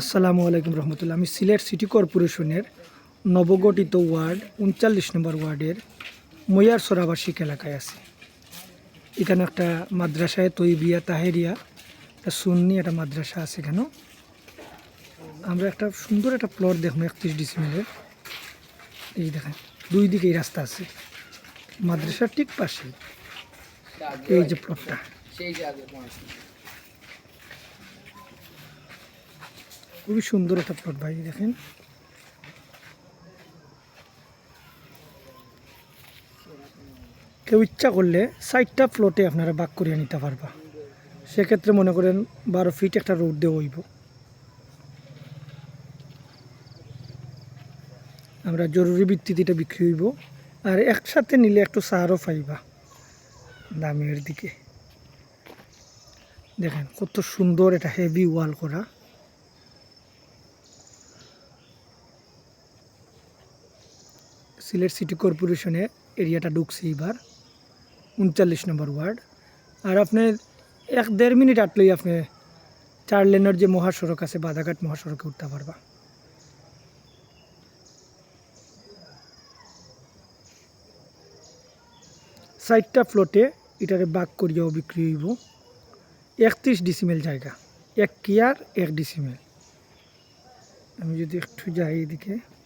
আসসালামু আলাইকুম রহমতুল্লাহ। আমি সিলেট সিটি কর্পোরেশনের নবগঠিত ওয়ার্ড, উনচল্লিশ নম্বর ওয়ার্ডের ময়ার সরাবাসিক এলাকায় আছি। এখানে একটা মাদ্রাসায় তৈবিয়া তাহেরিয়া, একটা সুন্নি একটা মাদ্রাসা আছে এখানেও। আমরা একটা সুন্দর একটা প্লট দেখব একত্রিশ ডিসেম্বরের এই দেখেন, দুই দিকেই রাস্তা আছে। মাদ্রাসার ঠিক পাশে এই যে প্লটটা। খুবই সুন্দর একটা প্লট ভাই দেখেন। কেউ ইচ্ছা করলে সাইডটা প্লটে আপনারা বাক করিয়ে নিতে পারবা। সেক্ষেত্রে মনে করেন বারো ফিট একটা রোড দিয়ে হইব। আমরা জরুরি ভিত্তিতে এটা বিক্রি হইব। আর একসাথে নিলে একটু সারও পাইবা দামের দিকে। দেখেন, কত সুন্দর এটা হেভি ওয়াল করা। সিলেট সিটি কর্পোরেশনে এরিয়াটা ঢুকছে এবার। উনচল্লিশ নম্বর ওয়ার্ড। আর আপনি এক দেড় মিনিট আটলেই আপনি চার লেনের যে মহাসড়ক আছে, বাধাঘাট মহাসড়কে উঠতে পারবা। সাইডটা ফ্লোটে এটারে বাক করিয়াও বিক্রি হইব। একত্রিশ ডিসিমেল জায়গা। এক কিয়ার, এক ডিসিমেল আমি যদি একটু যাই এদিকে।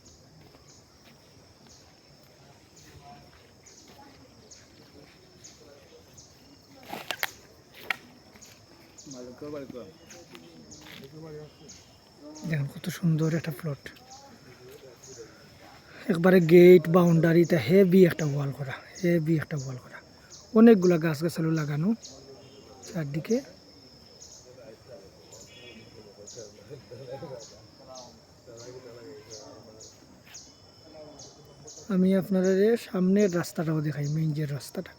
দেখেন কত সুন্দর একটা প্লট একবারে গেট বাউন্ডারিতে হেভি একটা ওয়াল করা হেভি একটা ওয়াল করা। অনেকগুলা গাছ গাছালো লাগানো চারদিকে। আমি আপনাদের সামনের রাস্তাটাও দেখাই মেইন যে রাস্তাটা।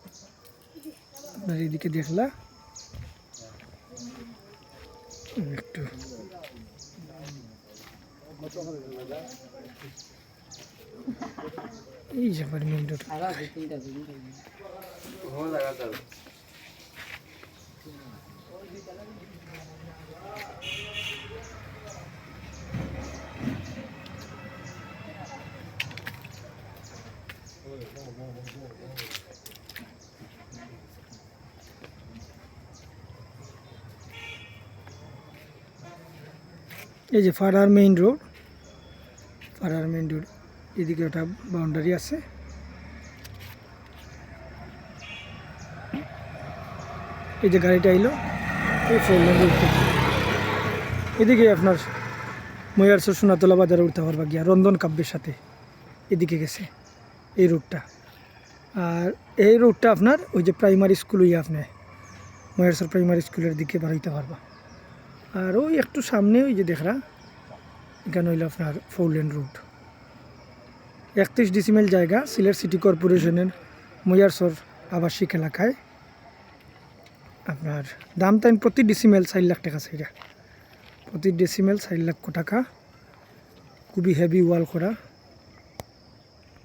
আপনার এদিকে দেখলা। একটু। এই যে আমার মেইন রোড আগা এই যে ফারার মেইন রোড, ফারার মেইন রোড, এদিকে ওটা বাউন্ডারি আছে। এই যে গাড়িটা এলো, এই ফোর লেন এদিকে আপনার ময়ারসো সোনাতলা বাজারে উঠতে পারবা গিয়া, রন্ধন কাব্যের সাথে এদিকে গেছে এই রোডটা আর এই রোডটা আপনার ওই যে প্রাইমারি স্কুল আপনি ময়ারসর প্রাইমারি স্কুলের দিকে বাড়াইতে পারবা। আর ওই একটু সামনে ওই যে দেখরা, এখানে হইল আপনার ফোর লেন রুট। একত্রিশ ডিসিমেল জায়গা, সিলেট সিটি কর্পোরেশনের মৈয়ারসর আবাসিক এলাকায়। আপনার দাম টাইম প্রতি ডিসিমেল চার লাখ টাকা সেটা প্রতি ডিসিমেল চার লক্ষ টাকা। খুবই হেভি ওয়াল করা।